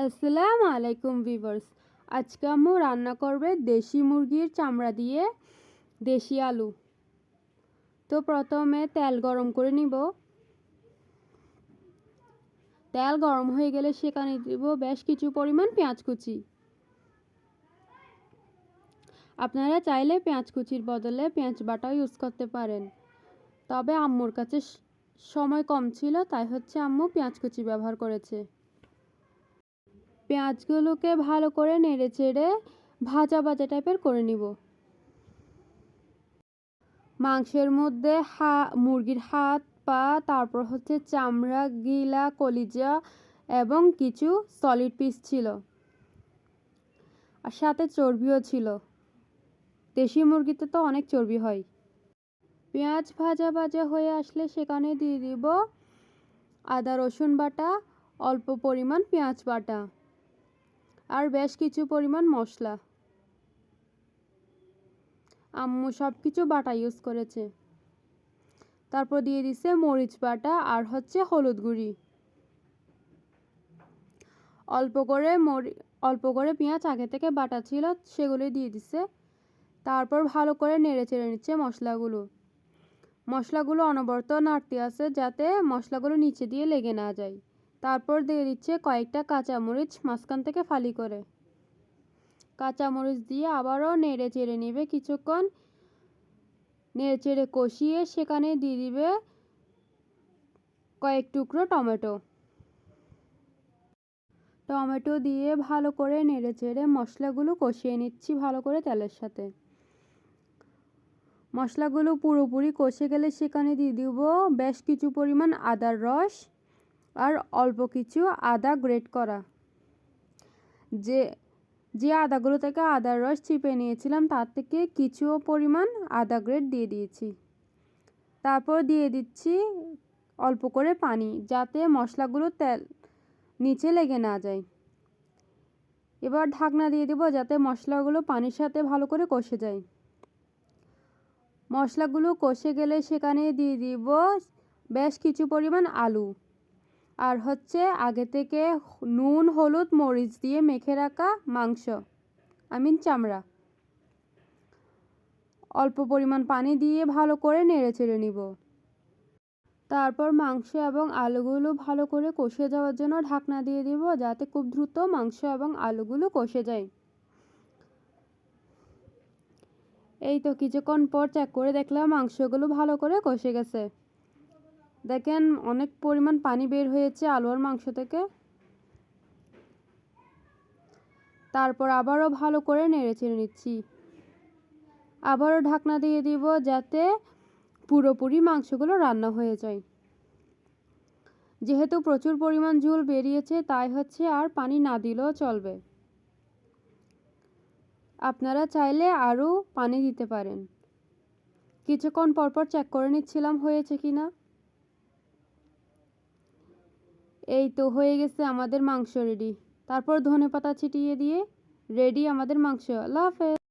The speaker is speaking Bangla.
আসসালামু আলাইকুম ভিভার্স আজকে আম্মু রান্না করবে দেশি মুরগির চামড়া দিয়ে দেশি আলু। তো প্রথমে তেল গরম করে নিব। তেল গরম হয়ে গেলে সেখানে দিব বেশ কিছু পরিমাণ পেঁয়াজ কুচি। আপনারা চাইলে পেঁয়াজ কুচির বদলে পেঁয়াজ বাটাও ইউজ করতে পারেন। তবে আম্মুর কাছে সময় কম ছিল, তাই হচ্ছে আম্মু পেঁয়াজ কুচি ব্যবহার করেছে। পেঁয়াজগুলোকে ভালো করে নেড়ে চেড়ে ভাজা ভাজা টাইপের করে নিব। মাংসের মধ্যে হা, মুরগির হাত, পা, তারপর হচ্ছে চামড়া, গিলা, কলিজা এবং কিছু সলিড পিস ছিল। আর সাথে চর্বিও ছিল। দেশি মুরগিতে তো অনেক চর্বি হয়। পেঁয়াজ ভাজা ভাজা হয়ে আসলে সেখানে দিয়ে দিব আদা, রসুন বাটা, অল্প পরিমাণ পেঁয়াজ বাটা। আর বেশ কিছু পরিমাণ মশলা। আম্মু সব কিছু বাটা ইউজ করেছে। তারপর দিয়ে দিছে মরিচ বাটা আর হচ্ছে হলুদ গুঁড়ি। অল্প করে মরি, অল্প করে পেঁয়াজ আগে থেকে বাটা ছিল, সেগুলোই দিয়ে দিছে। তারপর ভালো করে নেড়ে চেড়ে নিচ্ছে মশলাগুলো। মশলাগুলো অনবরত নাড়তে আছে যাতে মশলাগুলো নিচে দিয়ে লেগে না যায়। তারপর দিয়ে দিচ্ছে কয়েকটা কাঁচামরিচ মাঝখান থেকে ফালি করে। কাঁচামরিচ দিয়ে আবারও নেড়ে চেড়ে নেবে কিছুক্ষণ। নেড়ে চেড়ে কষিয়ে সেখানে দিয়ে দিবে কয়েক টুকরো টমেটো। টমেটো দিয়ে ভালো করে নেড়ে চেড়ে মশলাগুলো কষিয়ে নিচ্ছি ভালো করে তেলের সাথে। মশলাগুলো পুরোপুরি কষে গেলে সেখানে দিয়ে দিব বেশ কিছু পরিমাণ আদার রস আর অল্প কিছু আদা গ্রেট করা। যে যে আদাগুলো থেকে আদার রস চিপে নিয়েছিলাম, তার থেকে কিছু পরিমাণ আদা গ্রেট দিয়ে দিয়েছি। তারপর দিয়ে দিচ্ছি অল্প করে পানি, যাতে মশলাগুলো তেল নিচে লেগে না যায়। এবার ঢাকনা দিয়ে দেবো, যাতে মশলাগুলো পানির সাথে ভালো করে কষে যায়। মশলাগুলো কষে গেলে সেখানে দিয়ে দিব বেশ কিছু পরিমাণ আলু। আর হচ্ছে আগে থেকে নুন, হলুদ, মরিচ দিয়ে মেখে রাখা মাংস, আই মিন চামড়া। অল্প পরিমাণ পানি দিয়ে ভালো করে নেড়ে চেড়ে নিব। তারপর মাংস এবং আলুগুলো ভালো করে কষে যাওয়ার জন্য ঢাকনা দিয়ে দিব, যাতে খুব দ্রুত মাংস এবং আলুগুলো কষে যায়। এই তো কিছুক্ষণ পর চেক করে দেখলাম মাংসগুলো ভালো করে কষে গেছে। দেখেন অনেক পরিমাণ পানি বের হয়েছে আলু আর মাংস থেকে। তারপর আবারও ভালো করে নেড়ে চেড়ে নিচ্ছি। আবারও ঢাকনা দিয়ে দিব যাতে পুরোপুরি মাংসগুলো রান্না হয়ে যায়। যেহেতু প্রচুর পরিমাণ ঝোল বেরিয়েছে, তাই হচ্ছে আর পানি না দিলেও চলবে। আপনারা চাইলে আরও পানি দিতে পারেন। কিছুক্ষণ পরপর চেক করে নিচ্ছিলাম হয়েছে কি না এই তো হয়ে গেছে আমাদের মাংস রেডি তারপর ধনে পাতা ছিটিয়ে দিয়ে রেডি আমাদের মাংস। আল্লাহ হাফেজ।